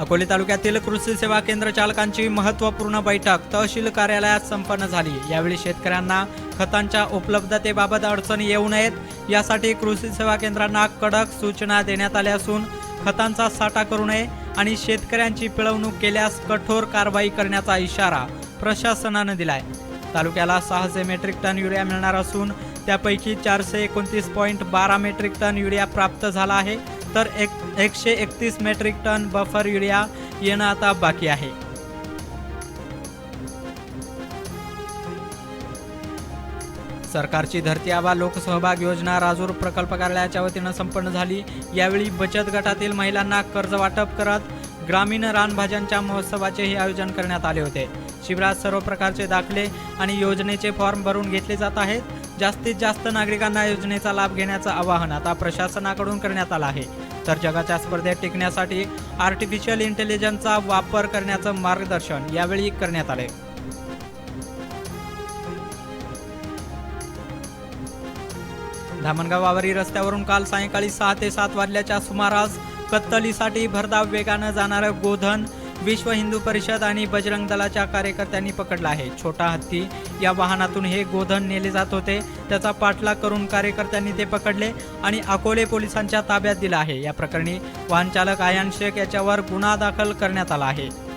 अकोले तालुक्यातील कृषी सेवा केंद्र चालकांची महत्त्वपूर्ण बैठक तहसील कार्यालयात संपन्न झाली. यावेळी शेतकऱ्यांना खतांच्या उपलब्धतेबाबत अडचणी येऊ नयेत. यासाठी कृषी सेवा केंद्रांना कडक सूचना देण्यात आल्या असून खतांचा साठा करू नये आणि शेतकऱ्यांची पिळवणूक केल्यास कठोर कारवाई करण्याचा इशारा प्रशासनानं दिलाय. तालुक्याला सहाशे मेट्रिक टन युरिया मिळणार असून त्यापैकी चारशे एकोणतीस पॉईंट बारा मेट्रिक टन युरिया प्राप्त झाला आहे. तर एक एकशे एकतीस मेट्रिक टन बफर युरिया येणं आता बाकी आहे. सरकारची धरती आबा लोकसहभाग योजना राजूर प्रकल्प कार्यालयाच्या वतीनं संपन्न झाली. यावेळी बचत गटातील महिलांना कर्ज वाटप करत ग्रामीण रानभाज्यांच्या महोत्सवाचेही आयोजन करण्यात आले होते. शिबिरात सर्व प्रकारचे दाखले आणि योजनेचे फॉर्म भरून घेतले जात आहेत. जास्तीत जास्त नागरिकांना योजनेचा लाभ घेण्याचं आवाहन आता प्रशासनाकडून करण्यात आलं आहे. तर जगाच्या स्पर्धेत टिकण्यासाठी आर्टिफिशियल इंटेलिजन्सचा वापर करण्याचं मार्गदर्शन यावेळी करण्यात आले. धामणगाव वावरी रस्त्यावरून काल सायंकाळी सहा ते सात वाजल्याच्या सुमारास कत्तलीसाठी भरधाव वेगानं जाणारं गोधन विश्व हिंदू परिषद आणि बजरंग दलाच्या कार्यकर्त्यांनी पकडला आहे. छोटा हत्ती या वाहनातून हे गोधन नेले जात होते. त्याचा पाठलाग करून कार्यकर्त्यांनी ते पकडले आणि अकोले पोलिसांच्या ताब्यात दिलं आहे. या प्रकरणी वाहन चालक आयान शेख याच्यावर गुन्हा दाखल करण्यात आला आहे.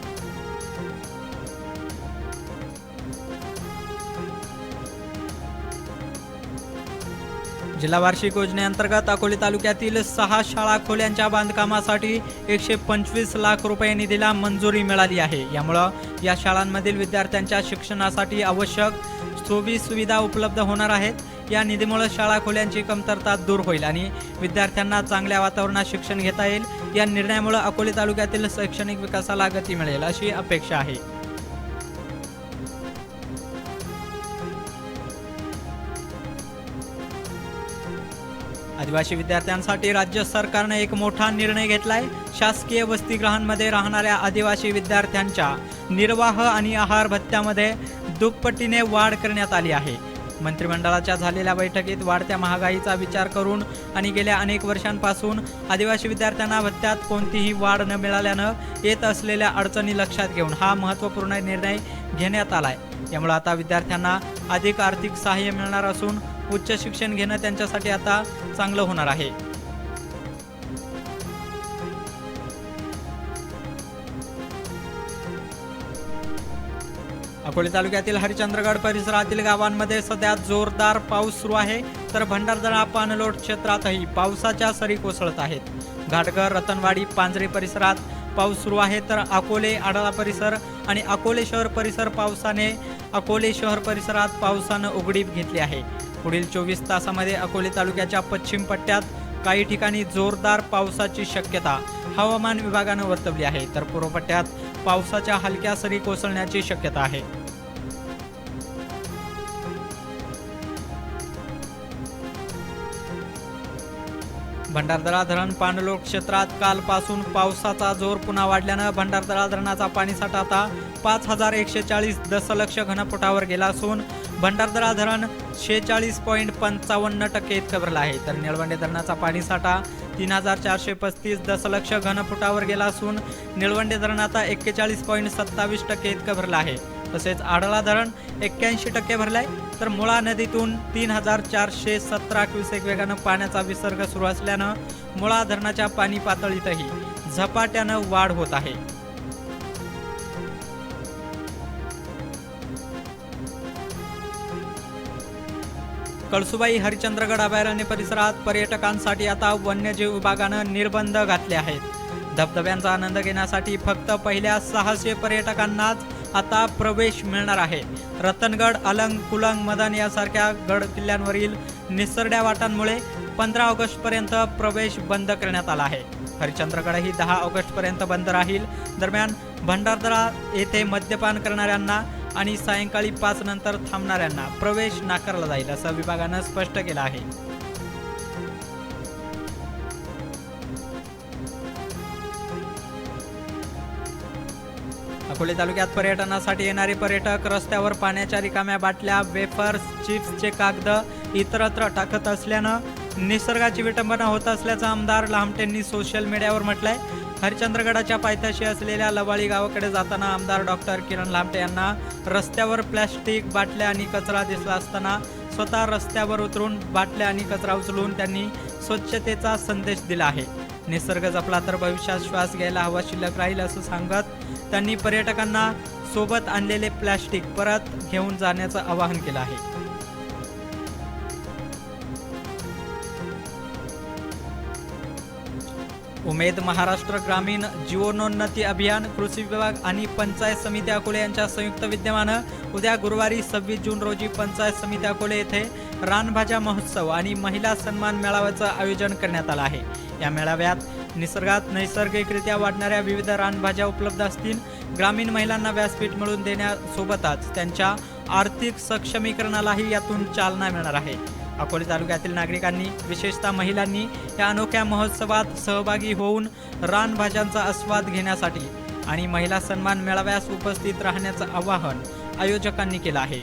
जिल्हा वार्षिक योजनेअंतर्गत अकोले तालुक्यातील सहा शाळा खोल्यांच्या बांधकामासाठी एकशे पंचवीस लाख रुपये निधीला मंजुरी मिळाली आहे. यामुळं या शाळांमधील विद्यार्थ्यांच्या शिक्षणासाठी आवश्यक सोयी सुविधा उपलब्ध होणार आहेत. या निधीमुळे शाळा खोल्यांची कमतरता दूर होईल आणि विद्यार्थ्यांना चांगल्या वातावरणात शिक्षण घेता येईल. या निर्णयामुळे अकोले तालुक्यातील शैक्षणिक विकासाला गती मिळेल अशी अपेक्षा आहे. आदिवासी विद्यार्थ्यांसाठी राज्य सरकारने एक मोठा निर्णय घेतलाय. शासकीय वसतिगृहांमध्ये राहणाऱ्या आदिवासी विद्यार्थ्यांच्या निर्वाह आणि आहार भत्त्यामध्ये दुप्पटीने वाढ करण्यात आली आहे. मंत्रिमंडळाच्या झालेल्या बैठकीत वाढत्या महागाईचा विचार करून आणि गेल्या अनेक वर्षांपासून आदिवासी विद्यार्थ्यांना भत्त्यात कोणतीही वाढ न मिळाल्यानं येत असलेल्या अडचणी लक्षात घेऊन हा महत्त्वपूर्ण निर्णय घेण्यात आलाय. त्यामुळे आता विद्यार्थ्यांना अधिक आर्थिक सहाय्य मिळणार असून उच्च शिक्षण घेणं त्यांच्यासाठी आता चांगलं होणार आहे. अकोले तालुक्यातील हरिचंद्रगड परिसरातील गावांमध्ये सध्या जोरदार पाऊस सुरू आहे. तर भंडारदरा पाणलोट क्षेत्रातही पावसाच्या सरी कोसळत आहेत. घाटघर रतनवाडी पांजरे परिसरात पाऊस सुरू आहे. तर अकोले आडळा परिसर आणि अकोले शहर परिसर पावसाने अकोले शहर परिसरात पावसानं उघडीप घेतली आहे. पुढील चोवीस तासामध्ये अकोले तालुक्याच्या पश्चिम पट्ट्यात काही ठिकाणी जोरदार पावसाची शक्यता हवामान विभागानं वर्तवली आहे. तर पूर्व पट्ट्यात पावसाच्या हलक्या सरी कोसळण्याची शक्यता आहे. भंडारदरा धरण पाणलोट क्षेत्रात कालपासून पावसाचा जोर पुन्हा वाढल्यानं भंडारदरा धरणाचा पाणीसाठा आता पाच हजार एकशे चाळीस दशलक्ष घनफुटावर गेला असून भंडारदरा धरण शेहेचाळीस पॉईंट पंचावन्न टक्के इतकं भरलं आहे. तर निळवंडे धरणाचा पाणीसाठा तीन हजार चारशे पस्तीस दशलक्ष घनफुटावर गेला असून निळवंडे धरण आता एक्केचाळीस पॉईंट सत्तावीस टक्के इतकं भरलं आहे. तसेच आढळा धरण एक्क्याऐंशी टक्के भरलाय. तर मुळा नदीतून तीन हजार चारशे सतरा क्युसेक वेगानं पाण्याचा विसर्ग सुरू असल्यानं मुळा धरणाच्या पाणी पातळीतही झपाट्यानं वाढ होत आहे. कळसुबाई हरिचंद्रगड अभयारण्य परिसरात पर्यटकांसाठी आता वन्यजीव विभागानं निर्बंध घातले आहेत. धबधब्यांचा आनंद घेण्यासाठी फक्त पहिल्या सहाशे पर्यटकांनाच आता प्रवेश मिळणार आहे. रतनगड अलंग कुलंग मदन यासारख्या गड किल्ल्यांवरील निसरड्या वाटांमुळे पंधरा ऑगस्टपर्यंत प्रवेश बंद करण्यात आला आहे. हरिचंद्रगडही दहा ऑगस्टपर्यंत बंद राहील. दरम्यान भंडारदरा येथे मद्यपान करणाऱ्यांना आणि सायंकाळी पाच नंतर थांबणाऱ्यांना प्रवेश नाकारला जाईल असं विभागानं स्पष्ट केलं आहे. अकोले तालुक्यात पर्यटनासाठी येणारे पर्यटक रस्त्यावर पाण्याच्या रिकाम्या बाटल्या वेफर्स चिप्सचे कागद इतरत्र टाकत असल्यानं निसर्गाची विटंबना होत असल्याचं आमदार लामटेंनी सोशल मीडियावर म्हटलंय. हरिचंद्रगडाच्या पायथ्याशी असलेल्या लवाळी गावाकडे जाताना आमदार डॉक्टर किरण लांबटे यांना रस्त्यावर प्लॅस्टिक बाटल्या आणि कचरा दिसला असताना स्वतः रस्त्यावर उतरून बाटल्या आणि कचरा उचलून त्यांनी स्वच्छतेचा संदेश दिला आहे. निसर्ग जपला तर भविष्यात श्वास घ्यायला हवा शिल्लक राहील असं सांगत त्यांनी पर्यटकांना सोबत आणलेले प्लॅस्टिक परत घेऊन जाण्याचं आवाहन केलं आहे. उमेद महाराष्ट्र ग्रामीण जीवनोन्नती अभियान कृषी विभाग आणि पंचायत समिती अकोले यांच्या संयुक्त विद्यमानं उद्या गुरुवारी सव्वीस जून रोजी पंचायत समिती अकोले येथे रानभाज्या महोत्सव आणि महिला सन्मान मेळाव्याचं आयोजन करण्यात आलं आहे. या मेळाव्यात निसर्गात नैसर्गिकरित्या वाढणाऱ्या विविध रानभाज्या उपलब्ध असतील ग्रामीण महिलांना व्यासपीठ मिळवून देण्यासोबतच त्यांच्या आर्थिक सक्षमीकरणालाही यातून चालना मिळणार आहे. अकोले तालुक्यातील नागरिकांनी विशेषतः महिलांनी या अनोख्या महोत्सवात सहभागी होऊन रानभाज्यांचा आस्वाद घेण्यासाठी आणि महिला सन्मान मेळाव्यास उपस्थित राहण्याचं आवाहन आयोजकांनी केलं आहे.